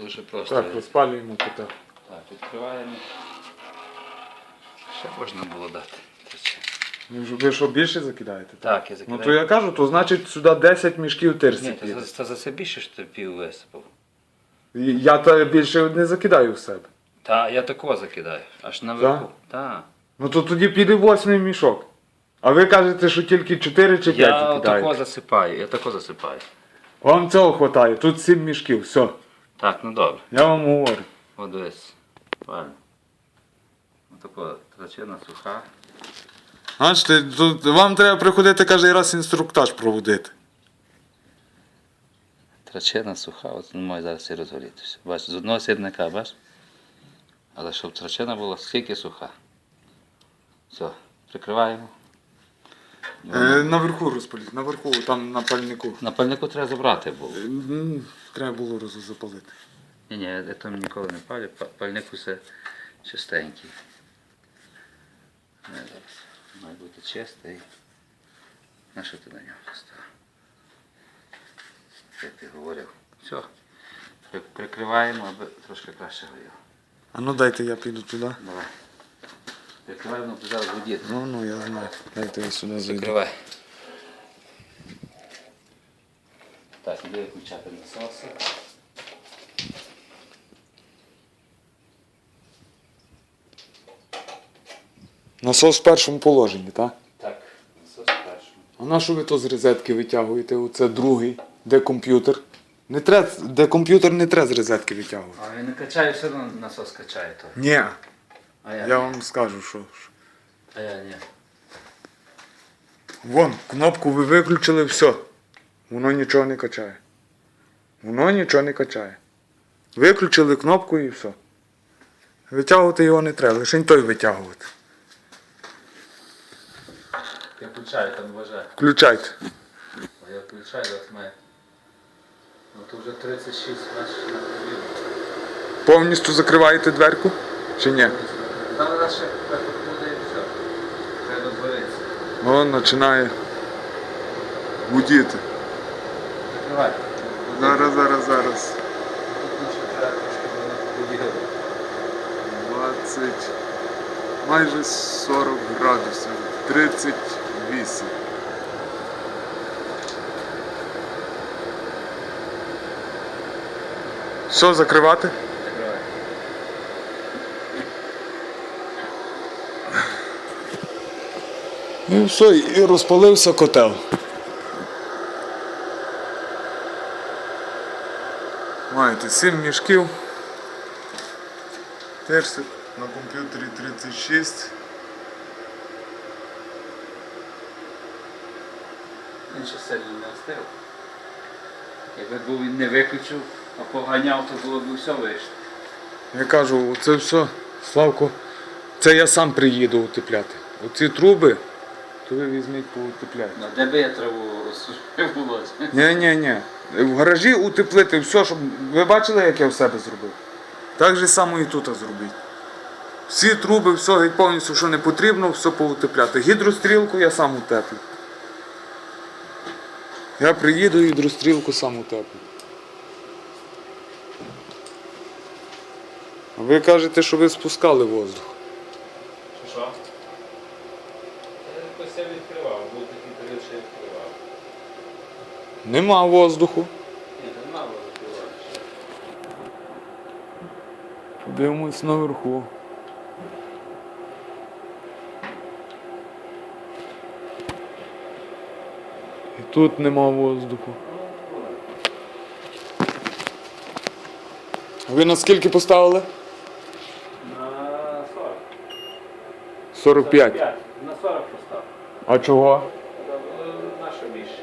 Дуже просто. Так, розпалюємо кота. Так, відкриваємо. Ще можна було дати. Ви що більше закидаєте? Так, я закидаю. Ну то я кажу, то значить сюди 10 мішків тирси Ні, піде. за, це за це більше що ти пів висипав. Я то більше не закидаю в себе. Та я такого закидаю. Аж наверху. Так. Ну то тоді піде восьмий мішок. А ви кажете, що тільки 4 чи 5 Я такого закидаєте. засипаю, я такого засипаю. Вам цього вистачає, тут 7 мішків, все. Так, ну добре. Я вам говорю. От дивись. Правильно. Отако трачина суха. Бачите, тут вам треба приходити кожен раз інструктаж проводити. Трачина суха, от не має зараз і розгорітися. Бачиш, з одного сірника, бачиш? Але щоб трачина була стільки суха. Все, прикриваємо. Е, наверху розпаліть, наверху, там на пальнику. На пальнику треба забрати було. Е, м, Треба було роз- запалити. Ні, ні, я там ніколи не палю, пальник усе чистенький. Не. Має бути чистий. На що ти на нього поставив? Як ти говорив. Все. Прикриваємо, аби трошки краще горіло. А ну дайте я піду туди. Давай. Прикриваємо, бо зараз водіти. Ну, ну, я знаю. Дайте я сюди зайду. Прикривай. Так, іди виключати насоси. Насос в першому положенні, так? Так, насос перший. А на що ви то з розетки витягуєте? Оце другий, де комп'ютер. Не треба, де комп'ютер не треба з розетки витягувати. А він не качає, все одно насос качає то. Ні, А я, я ні. вам скажу, що. А я ні. Вон, кнопку ви виключили, все. Воно нічого не качає. Воно нічого не качає. Виключили кнопку і все. Витягувати його не треба, лише той витягувати. Я включаю, там вважаю. Включайте. А я включаю, от ми. Ну то вже 36, бачиш, на хвилину. Повністю закриваєте дверку? Чи ні? Там ще буде і все. Треба дворитися. Вон починає гудіти. Закривай. Зараз, зараз, зараз. Тут ще треба трошки воно поділити. 20, майже 40 градусів. 38. Що закривати? Закривай. Ну все, і розпалився котел. Маєте 7 мішків. Терсик на комп'ютері 36. Він ще сильно не остив. Якби був він не виключив, а поганяв, то було б все вийшло. Я кажу, це все, Славко, це я сам приїду утепляти. Оці труби, то ви візьміть поутепляйте. Ну, де би я траву розсушив? Ні, ні, ні. В гаражі утеплити все, щоб. Ви бачили, як я в себе зробив? Так же само і тут зробіть. Всі труби, все геть повністю, що не потрібно, все поутепляти. Гідрострілку я сам утеплю. Я приїду гідрострілку сам утеплю. А ви кажете, що ви спускали воздух. Що що? Я якось я відкривав, був такий період, що я відкривав. Нема воздуху. Подивимось наверху. І тут нема воздуху. Ви на скільки поставили? На 40. 45. На 40 постав. А чого? Наше більше.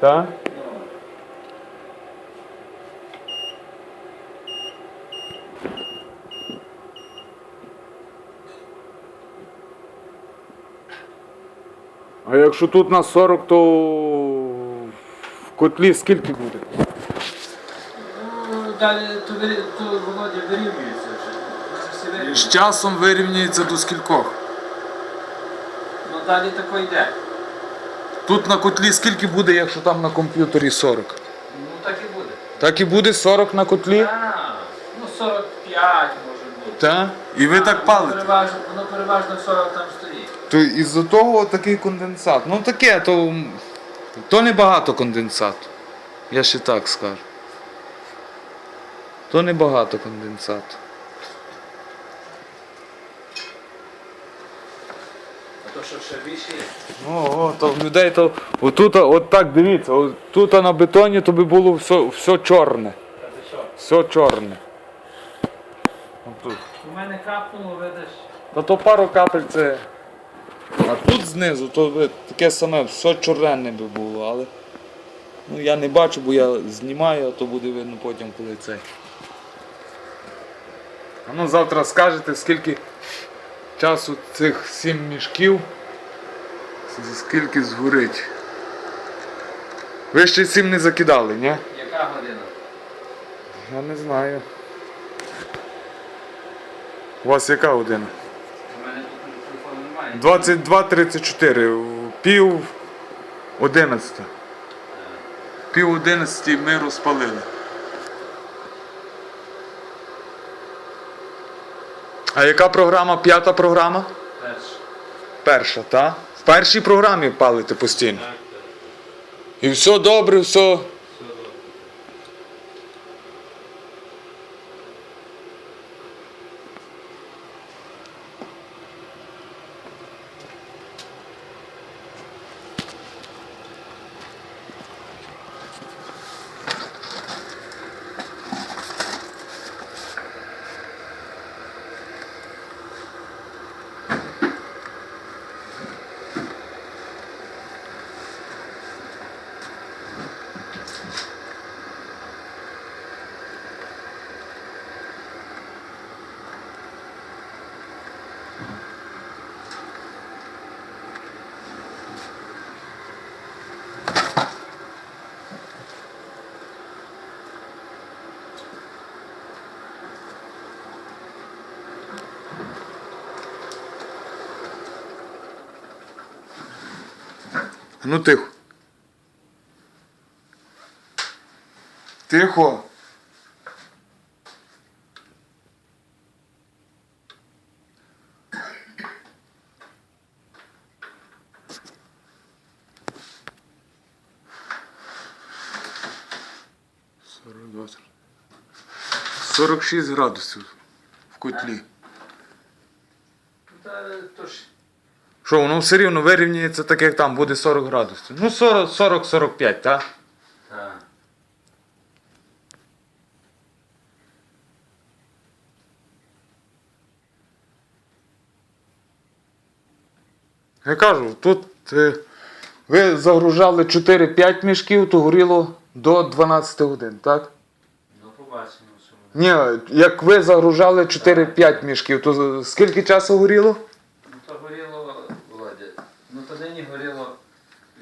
Так? А якщо тут на 40, то в котлі скільки буде? Ну, далі то, то Володя вирівнюється вже. Це З вирівнюється. часом вирівнюється до скількох. Ну далі тако йде. Тут на котлі скільки буде, якщо там на комп'ютері 40? Ну так і буде. Так і буде 40 на котлі? А, 45 може бути. Та? І ви так Воно палите? переважно, воно переважно 40 там. То із-за того такий конденсат. Ну таке, то, то не багато конденсату. Я ще так скажу. То не багато конденсату. А то що ще більше є. Ну, о, то в людей то. Отут, от так дивіться, тут на бетоні то би було все, все чорне. Та ти що? Все чорне. Отут. У мене капнуло, видиш. Та то пару капель це. А тут знизу, то таке саме, все чорне би було, але. Ну я не бачу, бо я знімаю, а то буде видно потім, коли це. А ну завтра скажете, скільки часу цих сім мішків. Скільки згорить. Ви ще сім не закидали, ні? Яка година? Я не знаю. У вас яка година? У мене тут телефону немає. 22.34, пів 11. Пів 11 ми розпалили. А яка програма? П'ята програма? Перше. Перша, так? В першій програмі палите постійно. Так, так. І все добре, все. Ну тихо. Тихо. Сорок два, сорок- 46 градусів в котлі. Та то ж. Що, воно все рівно вирівнюється так, як там, буде 40 градусів. Ну 40 40-45, так? Так. Я кажу, тут е, ви загружали 4-5 мішків, то горіло до 12 годин, так? Ну побачимо, що буде. Ні, як ви загружали 4-5 мішків, то скільки часу горіло? Ну то горіло, Володя. Ну то нині горіло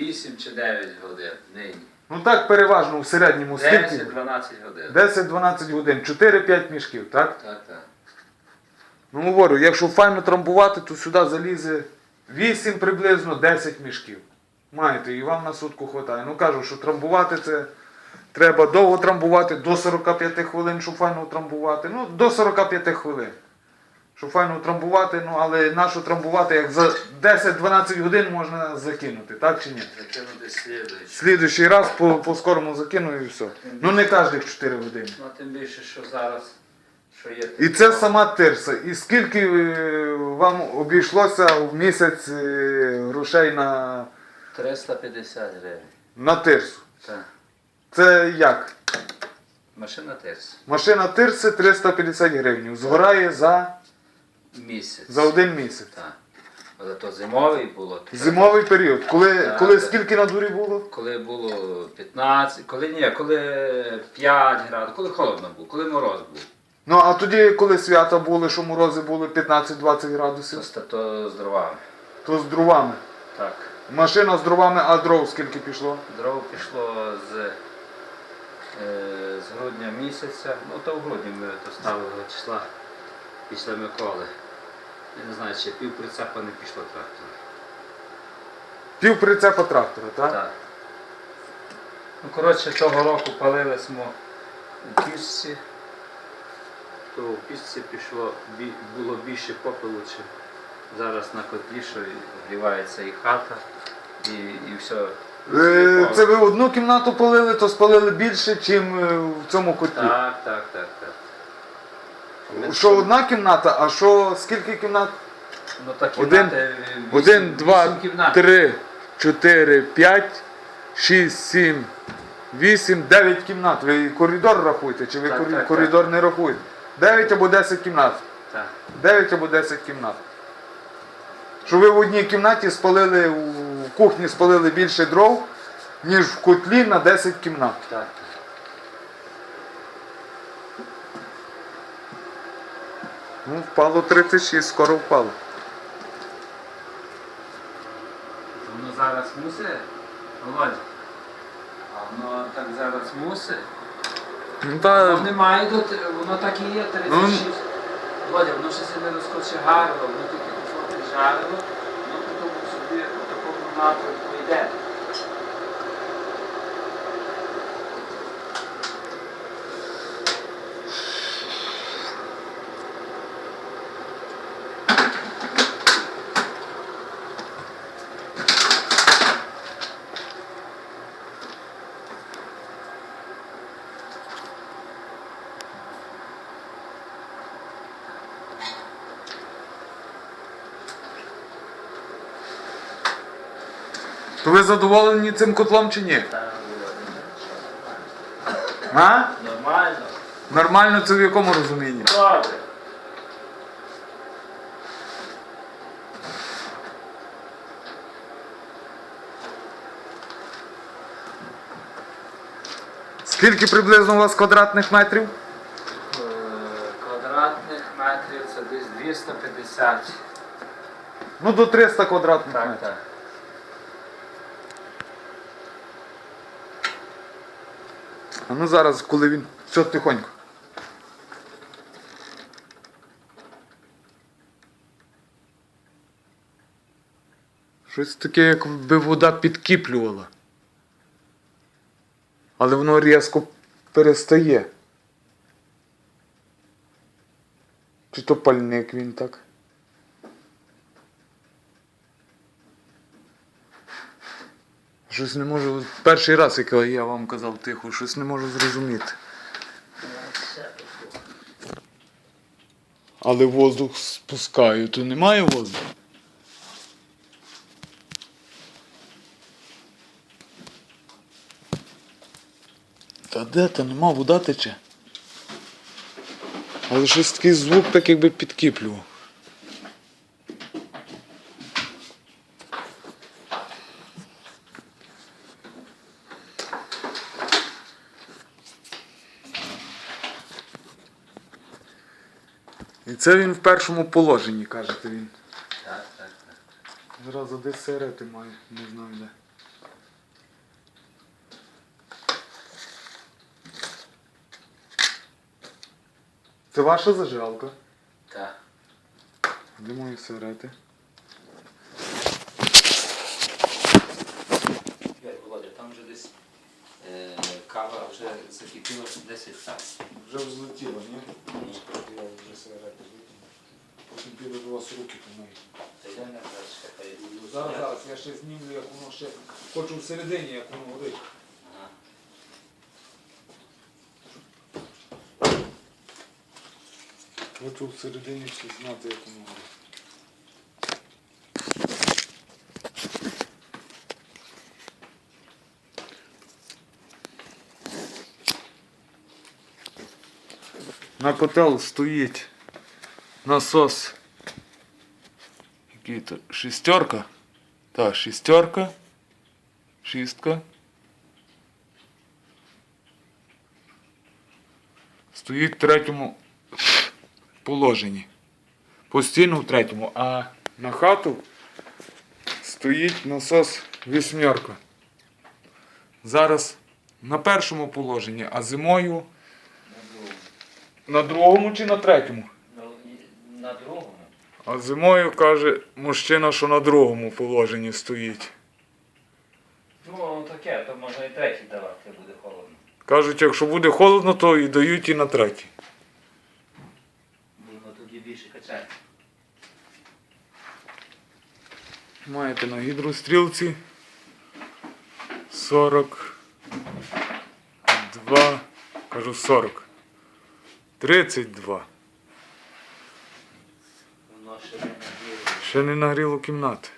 8 чи 9 годин. Нині. Ну так переважно в середньому скільки? 10-12 годин. 10-12 годин, 4-5 мішків, так? Так, так. Ну говорю, якщо файно трамбувати, то сюди залізе 8 приблизно 10 мішків. Маєте, і вам на сутку вистачає. Ну кажу, що трамбувати це треба довго трамбувати, до 45 хвилин, щоб файно трамбувати. Ну, до 45 хвилин. Щоб файно трамбувати, ну але нащо трамбувати, як за 10-12 годин можна закинути, так чи ні? Закинути слідуючи. Слідуючий раз по, по скорому закину і все. Ну не кожних 4 години. Ну тим більше, що зараз, що є. І це сама тирса. І скільки е, вам обійшлося в місяць е, грошей на, 350 гривень. на тирсу? Так. Це як? Машина терс. Машина тирси 350 гривень. Згорає за, Місяць. за один місяць. Так. Але то зимовий було. то Зимовий період. Коли, Так, коли так. скільки на дворі було? Коли було 15, коли ні, коли 5 градусів, коли холодно було, коли мороз був. Ну а тоді, коли свята були, що морози були 15-20 градусів, То, то з дровами. то з дровами. Так. Машина з дровами, а дров скільки пішло? Дров пішло з, е, з грудня місяця. Ну то в грудні ми то ставили числа після Миколи. Я не знаю, чи пів прицепа не пішло трактора. Пів прицепа трактора, так? Так. Ну, коротше, того року палили ми у кішці. то в пічці пішло, бі- було більше попелу, чи зараз на котлі, що грівається і хата, і, і все. Е, Це ви одну кімнату полили, то спалили більше, ніж в цьому котлі. Так, так, так, так. Що одна кімната, а що скільки кімнат? Ну, так, Один, кімнати, е, вісім- один, два, вісім кімнат. три, чотири, п'ять, шість, сім, вісім, дев'ять кімнат. Ви коридор рахуєте, чи ви Так, корі- так, коридор не рахуєте? Дев'ять або десять кімнат. Так. 9 або 10 кімнат. Що ви в одній кімнаті спалили, в кухні спалили більше дров, ніж в котлі на 10 кімнат. Так. Ну, впало 36, скоро впало. Воно зараз мусить, Володя. А воно так зараз мусить. Ну, та, Воно немає, до воно так і є, 36. Володя, воно ще не розкоче гарило, воно тільки поки жарило, воно потім собі по такому напрямку йде. то ви задоволені цим котлом чи ні? А? Нормально. Нормально це в якому розумінні? Добре. Скільки приблизно у вас квадратних метрів? Е, Квадратних метрів це десь 250. Ну до 300 квадратних Так, метрів. так. А ну зараз, коли він. Все тихонько. Щось таке, як би вода підкіплювала. Але воно різко перестає. Чи то пальник він так? Щось не можу. Перший раз, як я вам казав тихо, щось не можу зрозуміти. Але воздух спускаю, то немає воздуху. Та де та нема, вода тече. Але щось такий звук так якби підкіплював. Це він в першому положенні, кажете він. Так, так, так. Зразу десь сигарети має, не знаю де. Це ваша зажигалка? Так. Де мої сигарети? Володя, там вже десь е, кава вже закипіла 10 так. Вже взлетіло, ні? Викинув. Потім піду до вас руки помию. Та йде не чекай. Зараз, зараз, я ще знімлю, як воно ще. Хочу всередині, як воно горить. Хочу всередині ще знати, як воно горить. На котел стоїть насос. Який то? Шістерка? Так, шістерка. Шістка. Стоїть в третьому положенні. Постійно в третьому, а на хату стоїть насос вісьмерка. Зараз на першому положенні, а зимою на другому на другому чи на третьому? Ну, на другому. А зимою каже мужчина, що на другому положенні стоїть. Ну, воно таке, то можна і третій давати, буде холодно. Кажуть, якщо буде холодно, то і дають і на третій. більше качати. Маєте на гідрострілці 42, кажу 40. 32. Воно ще не нагріло, Ще не нагріло кімнати.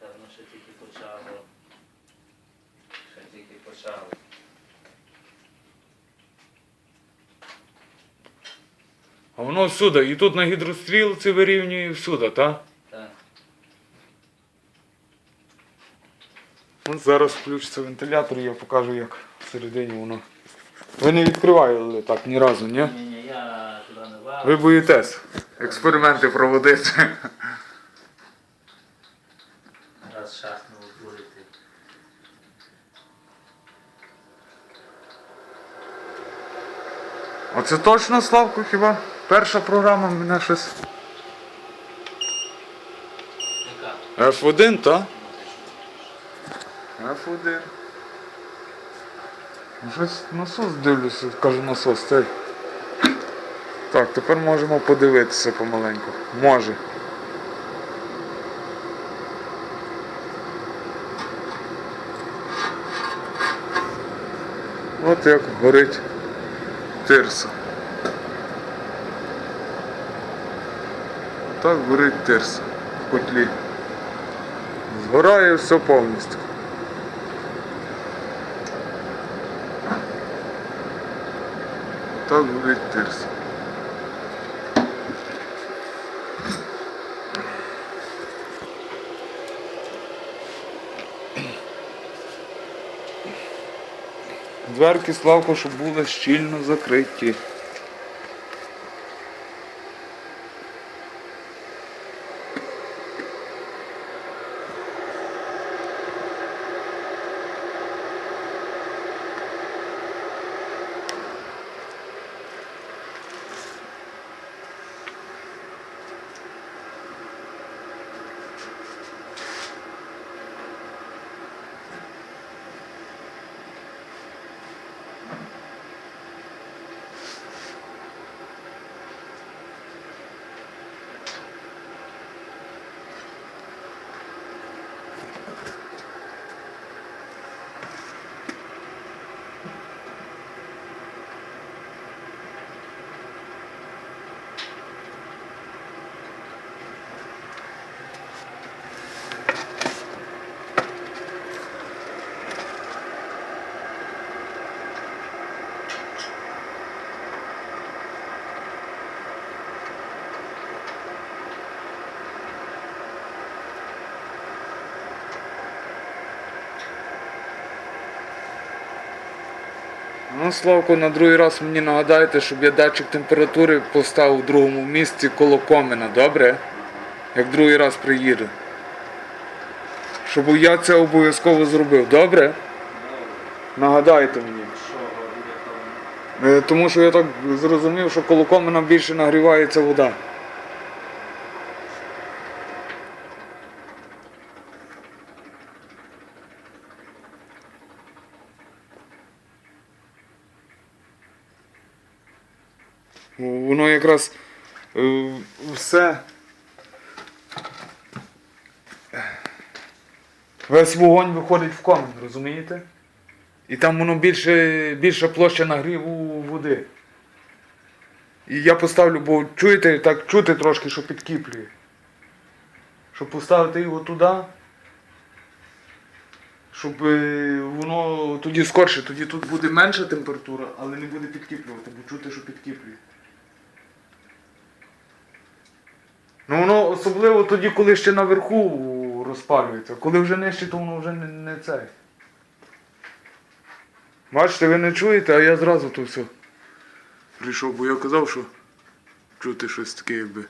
та воно ще тільки почало. Ще тільки почало. А воно всюди. І тут на гідрострілці вирівнює всюди, так? Так. От зараз включиться вентилятор і я покажу, як всередині воно. Ви не відкривали так ні разу, ні? Ні, ні, я туди не вав. Ви боїтесь експерименти проводити. Раз шахнув бурити. Оце точно Славко хіба? Перша програма мене щось. Яка? F1, так? F1. Щось насос дивлюся, кажу насос цей. Так, тепер можемо подивитися помаленьку. Може. От як горить тирса. Так горить тирса в котлі. Згорає все повністю. Так горить тирса. Дверки Славко, щоб були щільно закриті. Ну, Славко, на другий раз мені нагадайте, щоб я датчик температури поставив в другому місці коло комина, добре? Як другий раз приїду. Щоб я це обов'язково зробив, добре? Нагадайте мені. Е, Тому що я так зрозумів, що коло комина більше нагрівається вода. Воно якраз е, все. Весь вогонь виходить в комин, розумієте? І там воно більше, більша площа нагріву води. І я поставлю, бо чуєте, так чути трошки, що підкіплює. Щоб поставити його туди. Щоб е, воно тоді скорше, тоді тут буде менша температура, але не буде підкіплювати, бо чути, що підкіплює. Ну воно особливо тоді, коли ще наверху розпалюється. Коли вже нижче, то воно вже не, не це. Бачите, ви не чуєте, а я зразу то все прийшов, бо я казав, що чути щось таке якби.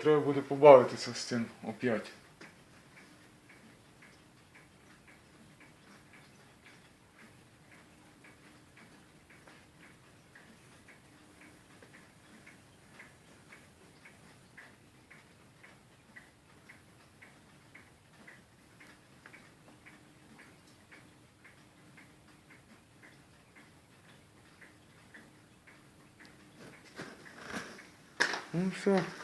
треба буде побавитися з цим оп'ять. Ну все.